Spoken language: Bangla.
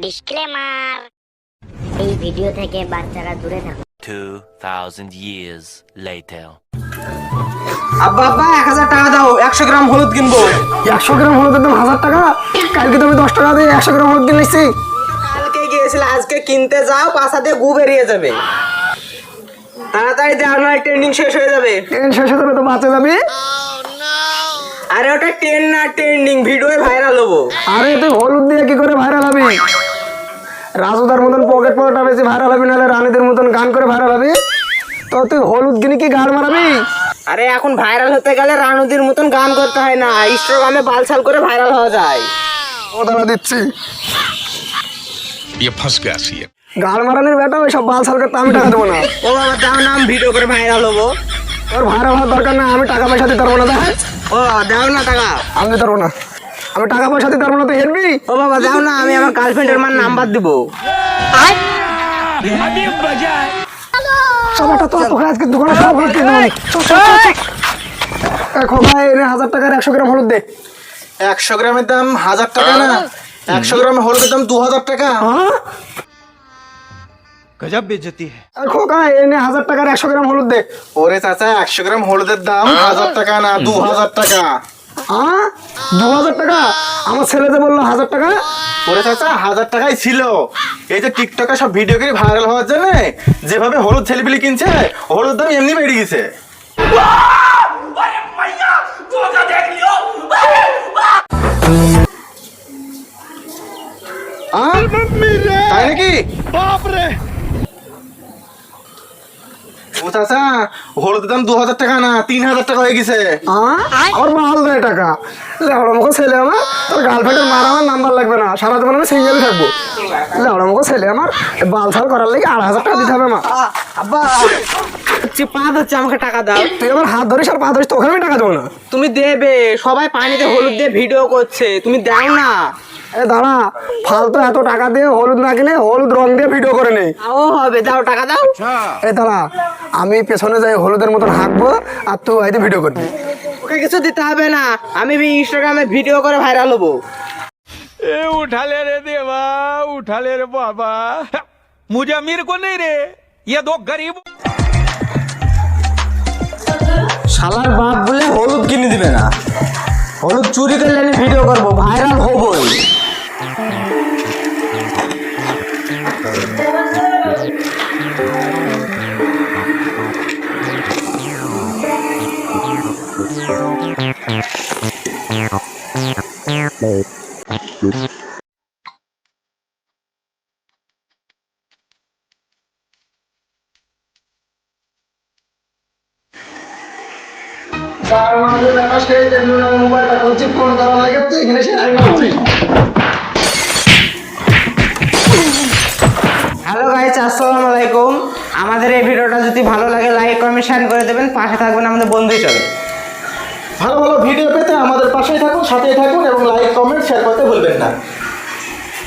ডিসক্লেমার এই ভিডিও থেকে বাচ্চারা দূরে থাকুন। 2,000 years later. আব্বা আব্বা এক হাজার টাকা দাও একশো গ্রাম হলুদ কিনবো। একশো গ্রাম হলুদের দাম হাজার টাকা? কালকে তুমি দশ টাকা দিয়ে একশো গ্রাম হলুদ কালকে গিয়েছিল আজকে কিনতে যাও পাশা দিয়ে গু বেরিয়ে যাবে। তাড়াতাড়ি দেওয়া নয় ট্রেন্ডিং শেষ হয়ে যাবে। ট্রেন শেষ হয়ে যাবে তো বাঁচে যাবি? আরে ওটা ট্রেন না ট্রেন্ডিং ভিডিওয়ে ভাইরাল হব। আরে তুই হলুদ দিয়ে কি করে ভাইরাল হবি? রাজুদার মতন পকেট পকেট বেশি ভাইরাল হবি নাহলে রানীদের মতন গান করে ভাইরাল হবি তো তুই হলুদ কিনে কি গাড় মারাবি আরে এখন ভাইরাল হতে গেলে রানুদির মতন গান করতে হয় না ইনস্টাগ্রামে বালছাল করে ভাইরাল হওয়া যায় ও দাঁড়া দিচ্ছি ये फंस गया सी গাড় মারানির বেটা ওই সব বাল সাল করতে আমি টাকা দেবো না ও বাবা দাও নাম ভিডিও করে ভাইরাল হবো তোর ভাইরাল হওয়ার দরকার না আমি টাকা পয়সা দিতে পারবো না দেখ ও দাও না টাকা আমি দিতে পারবো না আমি টাকা পয়সা দিতে পারব না মানে তো হেরবি ও বাবা যাও না আমি আমার গার্লফ্রেন্ডের মার নাম্বার দিব। সবাটা তো তোকে আজকে দোকানে সব হলুদ কিনে নেই খোকায় এনে হাজার টাকার একশো গ্রাম হলুদ দে। একশো গ্রামের দাম হাজার টাকা না? একশো গ্রামে হলুদের দাম দু হাজার টাকা? গজব বেজতি খোকা এনে হাজার টাকার একশো গ্রাম হলুদ দে। ওরে চাচা একশো গ্রাম হলুদের দাম হাজার টাকা না দু হাজার টাকা। দু হাজার টাকা? আমার ছেলেতে বলল হাজার টাকা। ওরে চাচা হাজার টাকাই ছিল। এই যে টিকটকে সব ভিডিও করে ভাইরাল হওয়ার জন্য যেভাবে হলুদ ছেলেপিলি কিনছে হলুদ দাম এমনি বেড়ে গেছে। আহ? তাই নাকি? ও চাচা হলুদের দাম দু হাজার টাকা না তিন হাজার টাকা হয়ে গেছে। হ্যাঁ? আমার মাল টাকা। মুখো ছেলে আমার তোর গার্লফ্রেন্ডের মার আমার নাম্বার লাগবে না। সারা জীবন আমি সিঙ্গেল থাকব। মুখো ছেলে আমার বাল ফাল করার লাগে আড়াই হাজার টাকা দিতে হবে আমার। আব্বা পাঁচ হচ্ছে আমাকে টাকা দাও। তুই আমার হাত ধরিস আর পা ধরিস তোকে আমি টাকা দেবো না। তুমি দেবে সবাই পানিতে হলুদ দিয়ে ভিডিও করছে তুমি দাও না। এ দাঁড়া ফালতু এত টাকা দিয়ে হলুদ না কিনে হলুদ রং দিয়ে ভিডিও করে নে ও হবে দাও টাকা দাও। আচ্ছা। এ দাঁড়া আমি পেছনে যাই হলুদের মতন হাঁকবো আর তুই হয়তো ভিডিও করবি। ওকে কিছু দিতে হবে না আমি ইনস্টাগ্রামে ভিডিও করে ভাইরাল হব। এ উঠালে রে দেবা উঠালে রে বাবা। মুঝে আমির কো নেই রে ইয়ে দো গরিব। শালার বাপ বলে হলুদ কিনে দিবে না। হলুদ চুরি করলে আমি ভিডিও করব ভাইরাল হবোই। হ্যালো গাইস আসসালামু আলাইকুম। আমাদের এই ভিডিওটা যদি ভালো লাগে লাইক কমেন্ট শেয়ার করে দেবেন। পাশে থাকবেন আমাদের বন্ধু হিসাবে ভালো ভালো ভিডিও পেতে আমাদের পাশেই থাকুন, সাথেই থাকুন এবং লাইক কমেন্ট শেয়ার করতে ভুলবেন না।